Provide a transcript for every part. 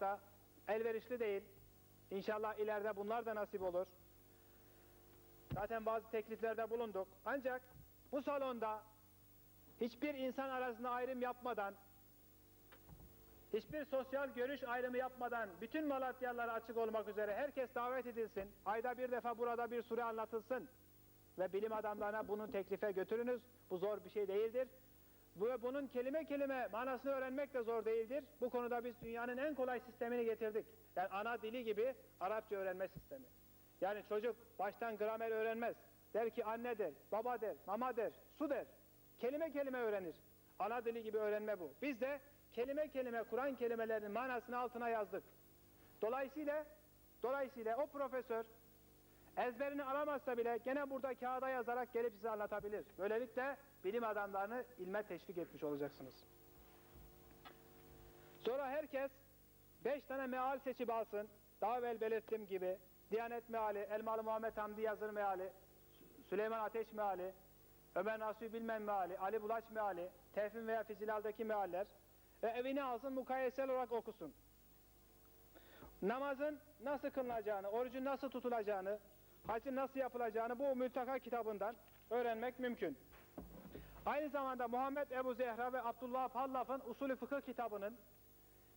da elverişli değil. İnşallah ileride bunlar da nasip olur. Zaten bazı tekliflerde bulunduk. Ancak bu salonda hiçbir insan arasında ayrım yapmadan, hiçbir sosyal görüş ayrımı yapmadan bütün Malatyalılara açık olmak üzere herkes davet edilsin. Ayda bir defa burada bir sure anlatılsın. Ve bilim adamlarına bunu teklife götürünüz. Bu zor bir şey değildir. Ve bunun kelime kelime manasını öğrenmek de zor değildir. Bu konuda biz dünyanın en kolay sistemini getirdik. Yani ana dili gibi Arapça öğrenme sistemi. Yani çocuk baştan gramer öğrenmez. Der ki anne der, baba der, mama der, su der. Kelime kelime öğrenir. Ana dili gibi öğrenme bu. Biz de kelime kelime Kur'an kelimelerinin manasını altına yazdık. Dolayısıyla dolayısıyla o profesör ezberini alamazsa bile gene burada kağıda yazarak gelip size anlatabilir. Böylelikle bilim adamlarını ilme teşvik etmiş olacaksınız. Sonra herkes beş tane meal seçip alsın. Daha evvel belirttiğim gibi Diyanet meali, Elmalı Muhammed Hamdi Yazır meali, Süleyman Ateş meali, Ömer Nasuhi Bilmen meali, Ali Bulaç meali, Tevfin veya Fizilaldaki mealler ve evine alsın mukayesel olarak okusun. Namazın nasıl kılınacağını, orucun nasıl tutulacağını, hacın nasıl yapılacağını bu mültaka kitabından öğrenmek mümkün. Aynı zamanda Muhammed Ebu Zehra ve Abdullah Pallaf'ın usulü fıkıh kitabının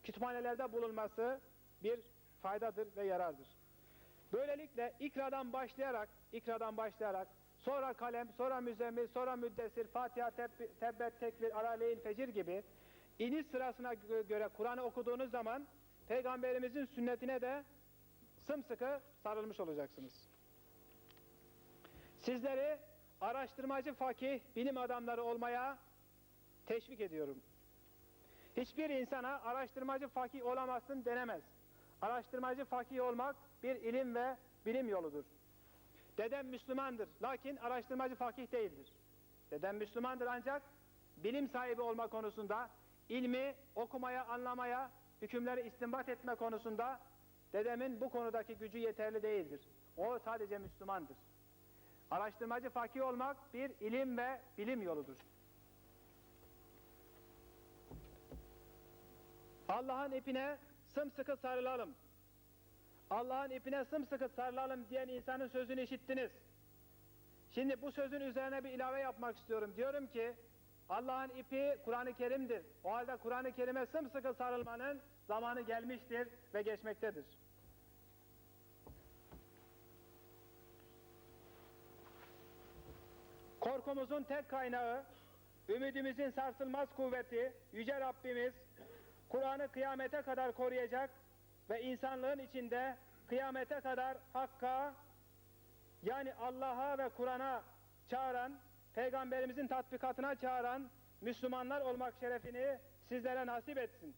kütüphanelerde bulunması bir faydadır ve yarardır. Böylelikle ikradan başlayarak, ikradan başlayarak sonra kalem, sonra müzemmil, sonra müddessir, Fatiha, teb- tebbet, tekbir, aleyhil, fecir gibi iniş sırasına gö- göre Kur'an'ı okuduğunuz zaman Peygamberimizin sünnetine de sımsıkı sarılmış olacaksınız. Sizleri araştırmacı fakih, bilim adamları olmaya teşvik ediyorum. Hiçbir insana araştırmacı fakih olamazsın denemez. Araştırmacı fakih olmak bir ilim ve bilim yoludur. Dedem Müslümandır, lakin araştırmacı fakih değildir. Dedem Müslümandır ancak bilim sahibi olma konusunda, ilmi okumaya, anlamaya, hükümleri istinbat etme konusunda dedemin bu konudaki gücü yeterli değildir. O sadece Müslümandır. Araştırmacı fakih olmak bir ilim ve bilim yoludur. Allah'ın ipine sımsıkı sarılalım. Allah'ın ipine sımsıkı sarılalım diyen insanın sözünü işittiniz. Şimdi bu sözün üzerine bir ilave yapmak istiyorum. Diyorum ki Allah'ın ipi Kur'an-ı Kerim'dir. O halde Kur'an-ı Kerim'e sımsıkı sarılmanın zamanı gelmiştir ve geçmektedir. Korkumuzun tek kaynağı, ümidimizin sarsılmaz kuvveti, Yüce Rabbimiz Kur'an'ı kıyamete kadar koruyacak ve insanlığın içinde kıyamete kadar Hakk'a yani Allah'a ve Kur'an'a çağıran, Peygamberimizin tatbikatına çağıran Müslümanlar olmak şerefini sizlere nasip etsin.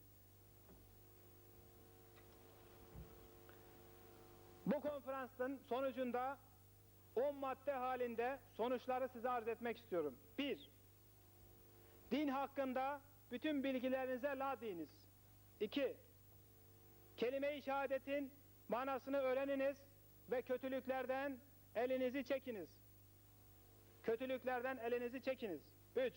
Bu konferansın sonucunda 10 madde halinde sonuçları size arz etmek istiyorum. 1. Din hakkında bütün bilgilerinize la diniz. 2. Kelime-i şehadetin manasını öğreniniz ve kötülüklerden elinizi çekiniz. Kötülüklerden elinizi çekiniz. 3.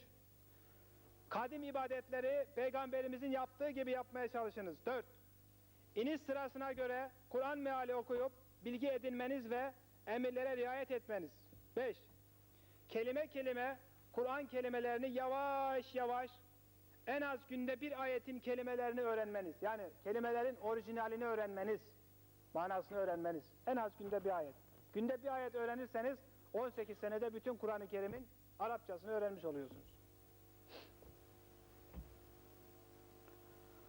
Kadim ibadetleri peygamberimizin yaptığı gibi yapmaya çalışınız. 4. İniş sırasına göre Kur'an meali okuyup bilgi edinmeniz ve emirlere riayet etmeniz. 5. Kelime kelime Kur'an kelimelerini yavaş yavaş en az günde bir ayetin kelimelerini öğrenmeniz. Yani kelimelerin orijinalini öğrenmeniz. Manasını öğrenmeniz. En az günde bir ayet. Günde bir ayet öğrenirseniz 18 senede bütün Kur'an-ı Kerim'in Arapçasını öğrenmiş oluyorsunuz.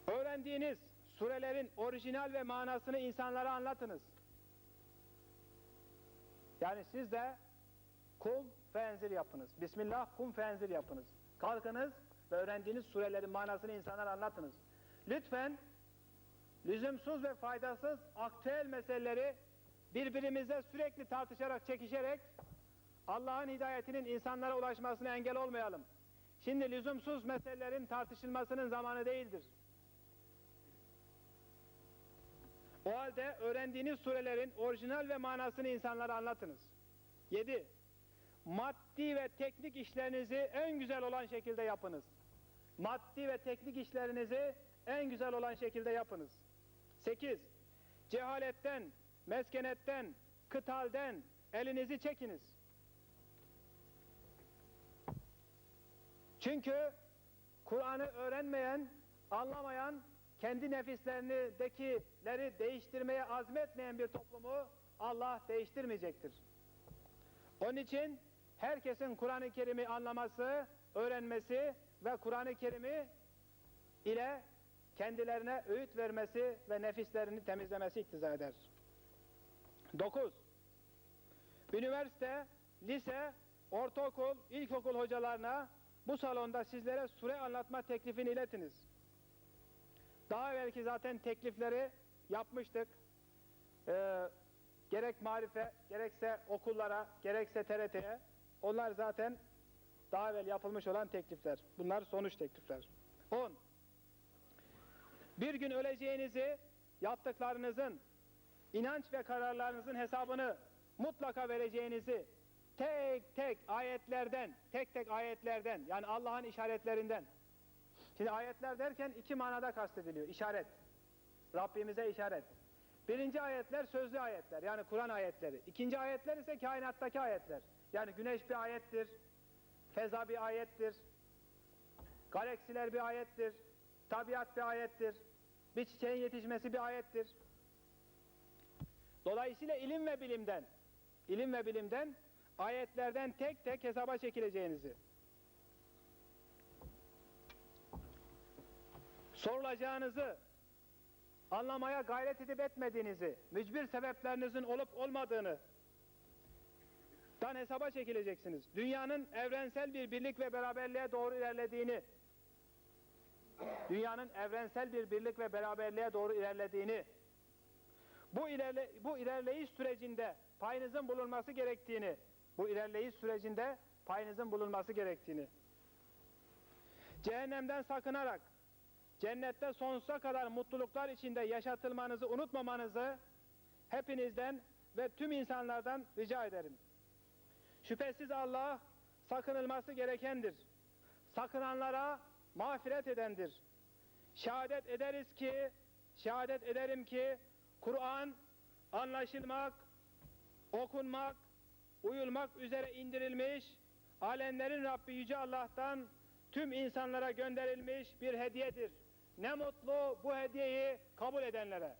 Öğrendiğiniz surelerin orijinal ve manasını insanlara anlatınız. Yani siz de kul fenzir yapınız. Bismillah kum fenzir yapınız. Kalkınız ve öğrendiğiniz surelerin manasını insanlara anlatınız. Lütfen lüzumsuz ve faydasız aktüel meseleleri birbirimize sürekli tartışarak, çekişerek Allah'ın hidayetinin insanlara ulaşmasına engel olmayalım. Şimdi lüzumsuz meselelerin tartışılmasının zamanı değildir. O halde öğrendiğiniz surelerin orijinal ve manasını insanlara anlatınız. 7. Maddi ve teknik işlerinizi en güzel olan şekilde yapınız. Maddi ve teknik işlerinizi en güzel olan şekilde yapınız. 8. Cehaletten, meskenetten, kıtalden elinizi çekiniz. Çünkü Kur'an'ı öğrenmeyen, anlamayan, kendi nefislerinidekileri değiştirmeye azmetmeyen bir toplumu Allah değiştirmeyecektir. Onun için herkesin Kur'an-ı Kerim'i anlaması, öğrenmesi ve Kur'an-ı Kerim'i ile kendilerine öğüt vermesi ve nefislerini temizlemesi iktiza eder. 9. Üniversite, lise, ortaokul, ilkokul hocalarına bu salonda sizlere sure anlatma teklifini iletiniz. Daha evvelki zaten teklifleri yapmıştık. Ee, gerek marife, gerekse okullara, gerekse TRT'ye. Onlar zaten daha evvel yapılmış olan teklifler. Bunlar sonuç teklifler. 10. Bir gün öleceğinizi, yaptıklarınızın, inanç ve kararlarınızın hesabını mutlaka vereceğinizi tek tek ayetlerden, tek tek ayetlerden yani Allah'ın işaretlerinden. Şimdi ayetler derken iki manada kastediliyor. İşaret. Rabbimize işaret. Birinci ayetler sözlü ayetler yani Kur'an ayetleri. İkinci ayetler ise kainattaki ayetler. Yani güneş bir ayettir, feza bir ayettir, galaksiler bir ayettir, tabiat bir ayettir, bir çiçeğin yetişmesi bir ayettir. Dolayısıyla ilim ve bilimden, ilim ve bilimden ayetlerden tek tek hesaba çekileceğinizi, sorulacağınızı, anlamaya gayret edip etmediğinizi, mücbir sebeplerinizin olup olmadığını dan hesaba çekileceksiniz. Dünyanın evrensel bir birlik ve beraberliğe doğru ilerlediğini, dünyanın evrensel bir birlik ve beraberliğe doğru ilerlediğini, bu, ilerle, bu ilerleyiş sürecinde payınızın bulunması gerektiğini, bu ilerleyiş sürecinde payınızın bulunması gerektiğini, cehennemden sakınarak cennette sonsuza kadar mutluluklar içinde yaşatılmanızı unutmamanızı hepinizden ve tüm insanlardan rica ederim. Şüphesiz Allah sakınılması gerekendir. Sakınanlara mağfiret edendir. Şehadet ederiz ki, şehadet ederim ki Kur'an anlaşılmak, okunmak, uyulmak üzere indirilmiş, alemlerin Rabbi Yüce Allah'tan tüm insanlara gönderilmiş bir hediyedir. Ne mutlu bu hediyeyi kabul edenlere.